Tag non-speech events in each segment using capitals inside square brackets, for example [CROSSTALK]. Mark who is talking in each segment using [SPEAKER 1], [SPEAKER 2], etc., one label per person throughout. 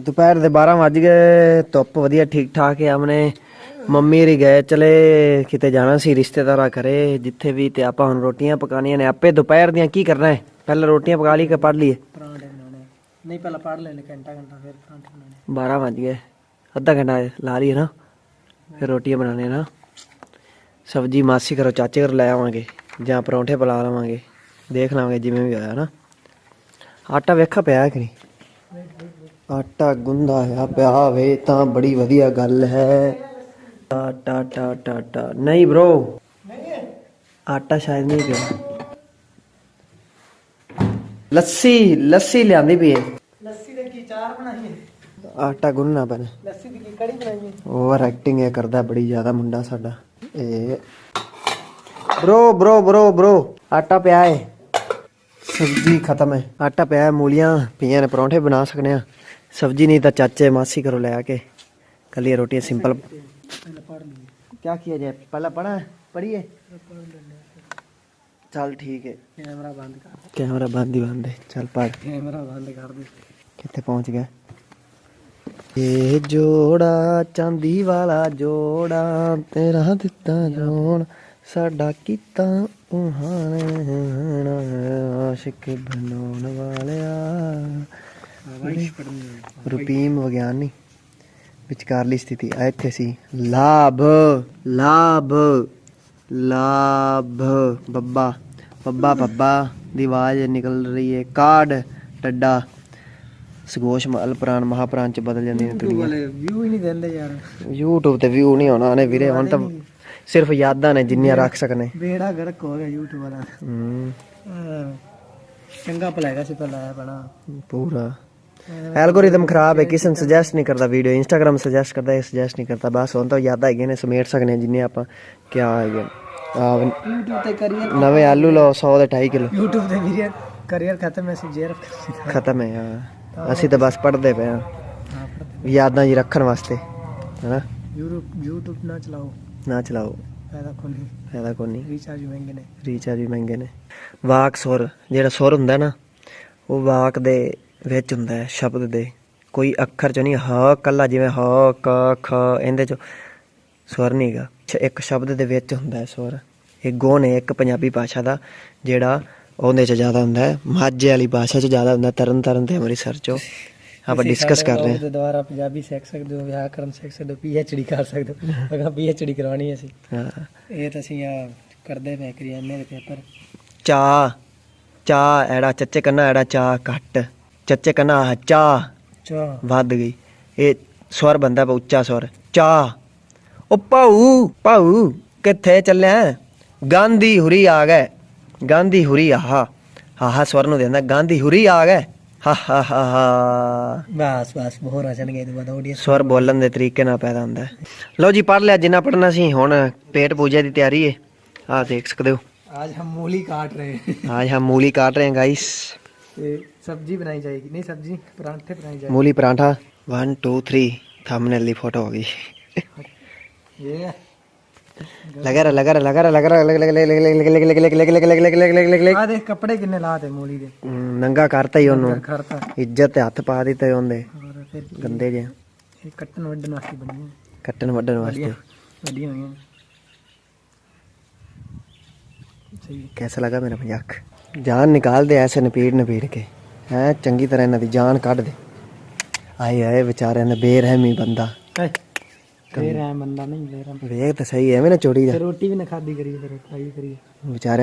[SPEAKER 1] ਦੁਪਹਿਰ ਦੇ 12 ਵੱਜ ਗਏ ਧੁੱਪ ਵਧੀਆ ਠੀਕ ਠਾਕ ਹੈ ਆਮਨੇ ਮੰਮੀ ਰੀ ਗਏ ਚਲੇ ਕਿਤੇ ਜਾਣਾ ਸੀ ਰਿਸ਼ਤੇਦਾਰਾਂ ਘਰੇ ਜਿੱਥੇ ਵੀ ਤੇ ਆਪਾਂ ਹੁਣ ਰੋਟੀਆਂ ਪਕਾਣੀਆਂ ਨੇ। ਆਪੇ ਦੁਪਹਿਰ ਦੀਆਂ ਕੀ ਕਰਨਾ ਹੈ? ਪਹਿਲਾਂ ਰੋਟੀਆਂ ਪਕਾ ਲਈ ਕਿ ਪੜ ਲਈਏ?
[SPEAKER 2] ਪਰਾਂਠੇ ਬਣਾਉਣੇ ਨਹੀਂ ਪਹਿਲਾਂ ਪੜ ਲੈਣੇ ਘੰਟਾ ਘੰਟਾ ਫਿਰ ਪਰਾਂਠੇ ਬਣਾਉਣੇ
[SPEAKER 1] 12 ਵੱਜ ਗਏ। ਅੱਧਾ ਘੰਟਾ ਲਾ ਲਈ ਨਾ ਫਿਰ ਰੋਟੀਆਂ ਬਣਾਉਣੇ ਨਾ ਸਬਜੀ ਮਾਸੀ ਕਰੋ ਚਾਚੇ ਘਰ ਲੈ ਆਵਾਂਗੇ ਜਾਂ ਪਰੌਂਠੇ ਬੁਲਾ ਲਵਾਂਗੇ। ਦੇਖ ਲਾਂਗੇ ਜਿਵੇਂ ਵੀ ਹੋਇਆ ਨਾ। ਆਟਾ ਵੇਖਾ ਪਿਆ ਕਿ ਨਹੀਂ? ਆਟਾ ਗੁੰਦਾ ਆ ਪਿਆ ਵੇ ਤਾਂ ਬੜੀ ਵਧੀਆ ਗੱਲ ਹੈ। ਟਾ ਟਾ ਟਾ ਟਾ ਟਾ। ਨਹੀਂ ਆਟਾ ਸ਼ਾਇਦ ਨਹੀਂ ਪਿਆ। ਲੱਸੀ ਲੱਸੀ ਲਿਆਂਦੀ ਪਈ
[SPEAKER 2] ਲੱਸੀ ਦੇ ਕੀ ਚਾਰ ਬਣਾਈਏ
[SPEAKER 1] ਆਟਾ ਗੁੰਨਣਾ ਪੈਣਾ।
[SPEAKER 2] ਲੱਸੀ ਦੀ ਕੜੀ ਬਣਾਈਏ
[SPEAKER 1] ਓਵਰ ਐਕਟਿੰਗ ਇਹ ਕਰਦਾ ਬੜੀ ਜ਼ਿਆਦਾ ਮੁੰਡਾ ਸਾਡਾ। ਇਹ ਬ్రో ਬ్రో ਬ్రో ਬ్రో ਆਟਾ ਪਿਆ ਹੈ। ਸਬਜ਼ੀ ਖਤਮ ਹੈ। ਆਟਾ ਪਿਆ ਹੈ ਮੂਲੀਆਂ ਪੀਆਂ ਨੇ ਪਰੌਂਠੇ ਬਣਾ ਸਕਨੇ ਆ। ਸਬਜ਼ੀ ਨਹੀਂ ਤਾਂ ਚਾਚੇ ਮਾਸੀ ਘਰੋਂ ਲੈ ਆ ਕੇ ਕੱਲੀ ਰੋਟੀਆਂ ਸਿੰਪਲ
[SPEAKER 2] ਪਹਿਲਾਂ ਪੜ ਲਈਏ
[SPEAKER 1] क्या किया जाए पहला पढ़ा है पढ़िए चल ठीक है
[SPEAKER 2] ਕੈਮਰਾ ਬੰਦ ਕਰ
[SPEAKER 1] कैमरा बंद ही बंद है चल पढ़
[SPEAKER 2] ਕੈਮਰਾ ਬੰਦ ਕਰ ਦੇ
[SPEAKER 1] ਕਿੱਥੇ ਪਹੁੰਚ ਗਿਆ ਇਹ ਜੋੜਾ ਚਾਂਦੀ ਵਾਲਾ ਜੋੜਾ ਤੇਰਾ ਦਿੱਤਾ ਜੋਣ ਸਾਡਾ ਕੀਤਾ ਉਹਾਣਾ ਆਸ਼ਿਕ ਬਣਾਉਣ ਵਾਲਿਆ
[SPEAKER 2] ਆਵਾਜ਼ ਪੜਨੀ
[SPEAKER 1] ਰੁਪੀਮ ਵਿਗਿਆਨੀ ਵਿਚਕਾਰਲੀ ਸਥਿਤੀ। ਆ ਇੱਥੇ ਸੀ। ਲਾਭ। ਲਾਭ। ਲਾਭ। ਬੱਬਾ। ਬੱਬਾ ਬੱਬਾ ਦੀ ਆਵਾਜ਼ ਨਿਕਲ ਰਹੀ ਹੈ ਕਾੜ ਟੱਡਾ। ਸਗੋਸ਼ ਮਲ ਪ੍ਰਾਨ ਮਹਾਪ੍ਰਾਨ ਚ ਬਦਲ ਜਾਂਦੀ ਨੇ ਦੁਨੀਆ।
[SPEAKER 2] ਵਾਲੇ ਵਿਊ ਹੀ ਨਹੀਂ ਦਿੰਦੇ ਯਾਰ।
[SPEAKER 1] YouTube ਤੇ ਵਿਊ ਨਹੀਂ ਆਉਣਾ ਨੇ ਵੀਰੇ ਹੁਣ ਤਾਂ ਸਿਰਫ ਯਾਦਾਂ ਨੇ ਜਿੰਨੀਆਂ ਰੱਖ ਸਕਨੇ।
[SPEAKER 2] ਬੇੜਾ ਗਰਕ ਹੋ ਗਿਆ YouTube ਵਾਲਾ।
[SPEAKER 1] ਹੂੰ।
[SPEAKER 2] ਚੰਗਾ ਭਲਾਗਾ ਸੀ ਪਹਿਲਾਂ ਆਇਆ ਬਣਾ
[SPEAKER 1] ਪੂਰਾ। ਐਲਗੋਰਿਦਮ ਖਰਾਬ ਹੈ ਕਿਸੇ ਨੂੰ ਸੁਜੈਸਟ ਨਹੀਂ ਕਰਦਾ ਵੀਡੀਓ ਇੰਸਟਾਗ੍ਰam ਸੁਜੈਸਟ ਕਰਦਾ ਇਹ ਸੁਜੈਸਟ ਨਹੀਂ ਕਰਦਾ ਬਸ ਹੁਣ ਤਾਂ ਯਾਦਾਂ ਹੈਗੀਆਂ ਨੇ ਸਮੇਟ ਸਕਨੇ ਜਿੰਨੇ ਆਪਾਂ ਕਿਆ ਹੈਗੇ ਆ
[SPEAKER 2] YouTube ਤੇ ਕਰੀਅਰ
[SPEAKER 1] ਨਵੇਂ ਆਲੂ ਲਓ 100 ਦੇ 2.5 ਕਿਲੋ।
[SPEAKER 2] YouTube ਤੇ ਵੀਰੇ ਕਰੀਅਰ ਖਤਮ ਹੈ ਸੀ ਜੇਰ ਕਰ
[SPEAKER 1] ਖਤਮ ਹੈ ਹਾਂ। ਅਸੀਂ ਤਾਂ ਬਸ ਪੜਦੇ ਪਏ ਹਾਂ। ਯਾਦਾਂ ਜੀ ਰੱਖਣ ਵਾਸਤੇ ਹੈਨਾ?
[SPEAKER 2] YouTube YouTube ਨਾ ਚਲਾਓ।
[SPEAKER 1] ਨਾ ਚਲਾਓ।
[SPEAKER 2] ਫਾਇਦਾ ਕੋਈ ਨਹੀਂ।
[SPEAKER 1] ਫਾਇਦਾ ਕੋਈ ਨਹੀਂ।
[SPEAKER 2] ਰੀਚਾਰਜ ਮਹਿੰਗੇ ਨੇ।
[SPEAKER 1] ਰੀਚਾਰਜ ਵੀ ਮਹਿੰਗੇ ਨੇ। ਵਾਕ ਸੁਰ ਜਿਹੜਾ ਸੁਰ ਹੁੰਦਾ ਨਾ ਉਹ ਵਾਕ ਦੇ ਵਿੱਚ ਹੁੰਦਾ ਹੈ ਸ਼ਬਦ ਦੇ। ਕੋਈ ਅੱਖਰ ਚ ਨਹੀਂ ਹ ਕੱਲਾ ਜਿਵੇਂ ਹ ਕ ਖ ਇਹਦੇ ਚ ਸੁਰ ਨਹੀਂਗਾ ਇੱਕ ਸ਼ਬਦ ਦੇ ਵਿੱਚ ਹੁੰਦਾ ਹੈ ਸੁਰ। ਇਹ ਗੁਣ ਹੈ ਇੱਕ ਪੰਜਾਬੀ ਭਾਸ਼ਾ ਦਾ ਜਿਹੜਾ ਉਹਦੇ ਚ ਜ਼ਿਆਦਾ ਹੁੰਦਾ ਹੈ। ਮਾਝੇ ਵਾਲੀ ਭਾਸ਼ਾ ਚ ਜ਼ਿਆਦਾ ਹੁੰਦਾ ਤਰਨ ਤਰਨ ਤੇ ਅੰਮ੍ਰਿਤਸਰ ਚੋਂ। ਆਪਾਂ ਡਿਸਕਸ ਕਰ ਰਹੇ ਹਾਂ।
[SPEAKER 2] ਉਹਦੇ ਦੁਆਰਾ ਪੰਜਾਬੀ ਸਿੱਖ ਸਕਦੇ ਹੋ ਵਿਆਕਰਨ ਸਿੱਖ ਸਕਦੇ ਹੋ ਪੀਐਚਡੀ ਕਰ ਸਕਦੇ ਹੋ। ਅਗਾ ਪੀਐਚਡੀ ਕਰਵਾਉਣੀ ਹੈ ਅਸੀਂ।
[SPEAKER 1] ਹਾਂ।
[SPEAKER 2] ਇਹ ਤਾਂ ਅਸੀਂ ਆ ਕਰਦੇ ਪਏ ਕਰੀ ਐਮਏ ਦੇ ਪੇਪਰ।
[SPEAKER 1] ਚਾ ਚਾ ਐੜਾ ਚੱਚੇ ਕੰਨਾ ਐੜਾ ਚਾ ਘੱਟ। ਚੱਚੇ ਕਨਾ ਚਾ
[SPEAKER 2] ਚਾ
[SPEAKER 1] ਵੱਧ ਗਈ। ਇਹ ਸਵਰ ਬੰਦਾ ਪਾ ਉੱਚਾ ਸਵਰ ਚਾ ਉਹ ਪਾਉ ਪਾਉ ਕਿੱਥੇ ਚੱਲਿਆ? ਗਾਂਧੀ ਹੁਰੀ ਆ ਗਏ। ਗਾਂਧੀ ਹੁਰੀ ਆਹਾ। ਆਹਾ ਸਵਰ ਨੂੰ ਦਿੰਦਾ ਗਾਂਧੀ ਹੁਰੀ ਆ ਗਏ। ਹਾ ਹਾ ਹਾ
[SPEAKER 2] ਬਸ ਬਸ ਬਹੁਤ ਰਚਣ ਗਏ ਤੇ ਬਾਅਦ ਆਡੀਅנס
[SPEAKER 1] ਸਵਰ ਬੋਲਣ ਦੇ ਤਰੀਕੇ ਨਾਲ ਪੈਦਾ ਹੁੰਦਾ। ਲਓ ਜੀ ਪੜ ਲਿਆ ਜਿੰਨਾ ਪੜਨਾ ਸੀ ਹੁਣ ਪੇਟ ਪੂਜਾ ਦੀ ਤਿਆਰੀ ਹੈ ਆਹ ਦੇਖ ਸਕਦੇ ਹੋ।
[SPEAKER 2] आज हम मूली काट रहे हैं
[SPEAKER 1] आज हम मूली काट रहे हैं गाइस
[SPEAKER 2] ये सब्जी बनाई जाएगी नहीं सब्जी परांठे बनाई जाएगी
[SPEAKER 1] मूली पराठा वन टू थ्री थंबनेल दी फोटो होगी
[SPEAKER 2] ये
[SPEAKER 1] लगा रहा लगा रहा लगा रहा लगा रहा लग लग लग लग लग लग लग लग लग लग लग लग लग लग लग
[SPEAKER 2] आ देख कपड़े किन्ने लाते मूली दे
[SPEAKER 1] ਨੰਗਾ ਕਰਤਾ ਹੀ ਉਹਨੂੰ
[SPEAKER 2] घर था
[SPEAKER 1] ਇੱਜ਼ਤ ਤੇ ਹੱਥ ਪਾ ਦਿੱਤੇ ਉਹਦੇ
[SPEAKER 2] और फिर
[SPEAKER 1] ਗੰਦੇ ਜੇ
[SPEAKER 2] ये कट्टन वड्डन वास्ते बनी है
[SPEAKER 1] ਕੱਟਣ ਵੱਢਣ ਵਾਸਤੇ
[SPEAKER 2] बढ़िया हुई हैं सही है।
[SPEAKER 1] कैसा लगा मेरा ਜਾਨ ਨਿਕਾਲ ਦੇ ਐਸੇ ਨਪੀੜ ਨਪੀੜ ਕੇ। ਹੈ ਚੰਗੀ ਤਰ੍ਹਾਂ ਇਹਨਾਂ ਦੀ ਜਾਨ ਕੱਢ ਦੇ। ਆਏ ਆਏ ਵਿਚਾਰਿਆਂ ਦਾ ਬੇਰਹਿਮੀ ਬੰਦਾ।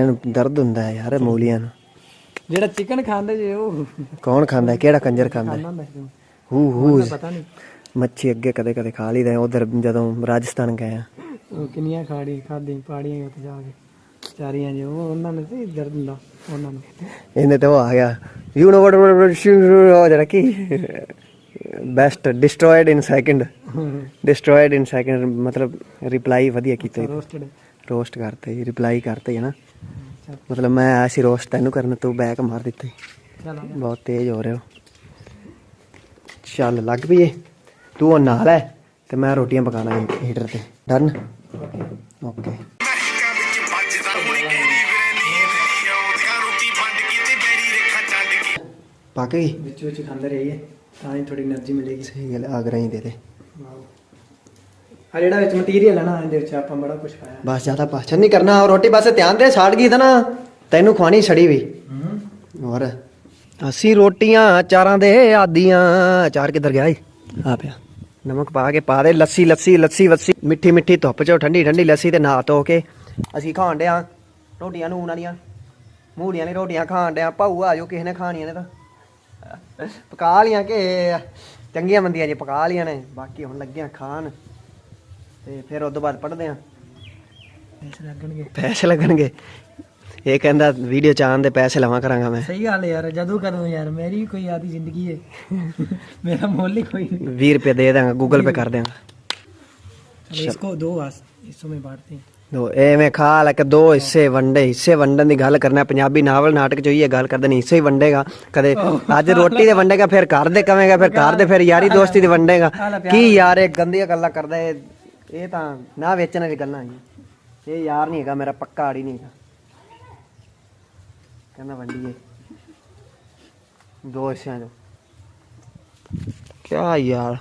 [SPEAKER 1] ਨੂੰ ਦਰਦ ਹੁੰਦਾ
[SPEAKER 2] ਚਿਕਨ ਖਾਂਦੇ
[SPEAKER 1] ਕੌਣ ਖਾਂਦਾ ਕਿਹੜਾ ਮੱਛੀ ਅੱਗੇ ਕਦੇ ਕਦੇ ਖਾ ਲਈਦਾ ਉਧਰ ਜਦੋਂ ਰਾਜਸਥਾਨ ਗਏ ਆ।
[SPEAKER 2] ਕਿੰਨੀਆਂ ਖਾੜੀ ਖਾਦੀ ਪਾੜੀਆਂ ਉੱਤੇ ਜਾ ਕੇ। ਚਾਰੀਆਂ ਜੇ ਉਹ ਉਹਨਾਂ ਨੇ ਤੇ ਦਰਦ ਹੁੰਦਾ ਉਹਨਾਂ ਨੂੰ।
[SPEAKER 1] ਇਹਨੇ ਤੇ ਉਹ ਆ ਗਿਆ। ਯੂ نو ਵਾਟ ਹੋ ਜਰਾ ਕੀ? Best destroyed in second destroyed in second ਮਤਲਬ ਰਿਪਲਾਈ ਵਧੀਆ ਕੀਤਾ
[SPEAKER 2] ਰੋਸਟਡ
[SPEAKER 1] ਰੋਸਟ ਕਰਤੇ ਰਿਪਲਾਈ ਕਰਤੇ ਹੈ ਨਾ ਮਤਲਬ ਮੈਂ ਆਇਆ ਸੀ ਰੋਸਟ ਤੈਨੂੰ ਕਰਨ ਤੂੰ ਬੈਕ ਮਾਰ ਦਿੱਤੇ। ਬਹੁਤ ਤੇਜ਼ ਹੋ ਰਹੇ ਹੋ। ਚੱਲ ਲੱਗ ਪਈਏ ਤੂੰ ਉਹ ਨਾਲ ਹੈ ਤੇ ਮੈਂ ਰੋਟੀਆਂ ਪਕਾਣਾ ਹੀਟਰ ਤੇ। ਡਨ ਓਕੇ
[SPEAKER 3] ਪਾ ਕੇ
[SPEAKER 1] ਗਈ
[SPEAKER 2] ਵਿੱਚ ਵਿੱਚ ਖਾਂਦੇ ਰਹੀਏ ਤਾਂ ਹੀ ਥੋੜੀ એનર્ਜੀ ਮਿਲੇਗੀ।
[SPEAKER 1] ਸਹੀ ਗੱਲ ਆਗਰਾ ਹੀ ਦੇ ਦੇ।
[SPEAKER 2] ਆ ਜਿਹੜਾ ਵਿੱਚ ਮਟੀਰੀਅਲ ਹੈ ਨਾ ਇਹਦੇ ਵਿੱਚ ਆਪਾਂ ਬੜਾ ਕੁਝ ਪਾਇਆ।
[SPEAKER 1] ਬਸ ਜ਼ਿਆਦਾ ਭਾਸ਼ਣ ਨਹੀਂ ਕਰਨਾ ਰੋਟੀ ਪਾਸੇ ਧਿਆਨ ਦੇ ਸਾੜ ਗਈ ਤਾਂ ਨਾ ਤੈਨੂੰ ਖਵਾਣੀ ਛੜੀ ਵੀ। ਹੋਰ ਅਸੀਂ ਰੋਟੀਆਂ ਚਾਰਾਂ ਦੇ ਆਦੀਆਂ ਚਾਰ ਕਿੱਧਰ ਗਿਆ ਈ ਆ ਪਿਆ। ਨਮਕ ਪਾ ਕੇ ਪਾ ਦੇ ਲੱਸੀ ਲੱਸੀ ਲੱਸੀ ਵੱਸੀ ਮਿੱਠੀ ਮਿੱਠੀ ਧੁੱਪ ਚੋਂ ਠੰਡੀ ਠੰਡੀ ਲੱਸੀ ਤੇ ਨਹਾ ਧੋ ਕੇ ਅਸੀਂ ਖਾਣ ਡਿਆ ਰੋਟੀਆਂ ਨੂੰ ਉਹਨਾਂ ਦੀਆਂ ਮੂੜੀਆਂ ਨੇ ਰੋਟੀਆਂ ਖਾਣ ਡਿਆ ਭਾਊ ਆਜੋ ਕਿਸੇ ਨੇ ਖਾਣੀਆਂ ਨੇ ਤਾਂ। ਪਕਾ ਲੀਆਂ ਕਿ ਚੰਗੀਆਂ ਮੰਦੀਆਂ ਜੇ ਪਕਾ ਲੀਆਂ ਨੇ ਬਾਕੀ ਹੁਣ ਲੱਗਿਆ ਖਾਣ ਤੇ ਫਿਰ ਉਸ ਤੋਂ ਬਾਅਦ ਪੜਦੇ ਆ
[SPEAKER 2] ਪੈਸੇ ਲੱਗਣਗੇ
[SPEAKER 1] ਪੈਸੇ ਲੱਗਣਗੇ ਇਹ ਕਹਿੰਦਾ ਵੀਡੀਓ ਚ ਆਉਣ ਦੇ ਪੈਸੇ ਲਵਾਂ ਕਰਾਂਗਾ ਮੈਂ
[SPEAKER 2] ਸਹੀ ਗੱਲ ਹੈ ਯਾਰ ਜਦੋਂ ਕਰੂੰ ਯਾਰ ਮੇਰੀ ਵੀ ਕੋਈ ਆਦੀ ਜ਼ਿੰਦਗੀ ਹੈ [LAUGHS] ਮੇਰਾ ਮੁੱਲ ਹੀ कोई नहीं
[SPEAKER 1] 20 ਰੁਪਏ ਦੇ ਦਾਂਗਾ ਗੂਗਲ ਪੇ ਕਰ ਦਿਆਂਗਾ
[SPEAKER 2] चलो इसको दो आस- हिस्सों में बांटते हैं
[SPEAKER 1] ਦੋ ਐਵੇਂ ਖਾ ਲੈ ਕੇ ਦੋ ਹਿੱਸੇ ਵੰਡੇ, ਹਿੱਸੇ ਵੰਡਣ ਦੀ ਗੱਲ ਕਰਨਾ, ਪੰਜਾਬੀ ਨਾਵਲ ਨਾਟਕ ਚ ਇਹ ਗੱਲ ਕਰਦੇ ਨਹੀਂ, ਹਿੱਸੇ ਹੀ ਵੰਡੇਗਾ। ਕਦੇ ਅੱਜ ਰੋਟੀ ਦੇ ਵੰਡੇਗਾ, ਫਿਰ ਘਰ ਦੇ ਕਵੇਂਗਾ, ਫਿਰ ਘਰ ਦੇ ਫਿਰ ਯਾਰੀ ਦੋਸਤੀ ਦੇ ਵੰਡੇਗਾ। ਕੀ ਯਾਰ, ਇਹ ਗੰਦੀਆਂ ਗੱਲਾਂ ਕਰਦਾ, ਇਹ ਇਹ ਤਾਂ ਨਾ ਵੇਚਣ ਵਾਲੀ ਗੱਲਾਂ ਆਈਆਂ ਇਹ ਯਾਰ ਨਹੀਂ ਹੈਗਾ, ਮੇਰਾ ਪੱਕਾ ਆੜੀ ਨਹੀਂ ਹੈਗਾ। ਕਹਿੰਦਾ ਵੰਡੀਏ। ਦੋ ਹਿੱਸਿਆਂ ਚੋਂ। ਕਿਆ ਯਾਰ।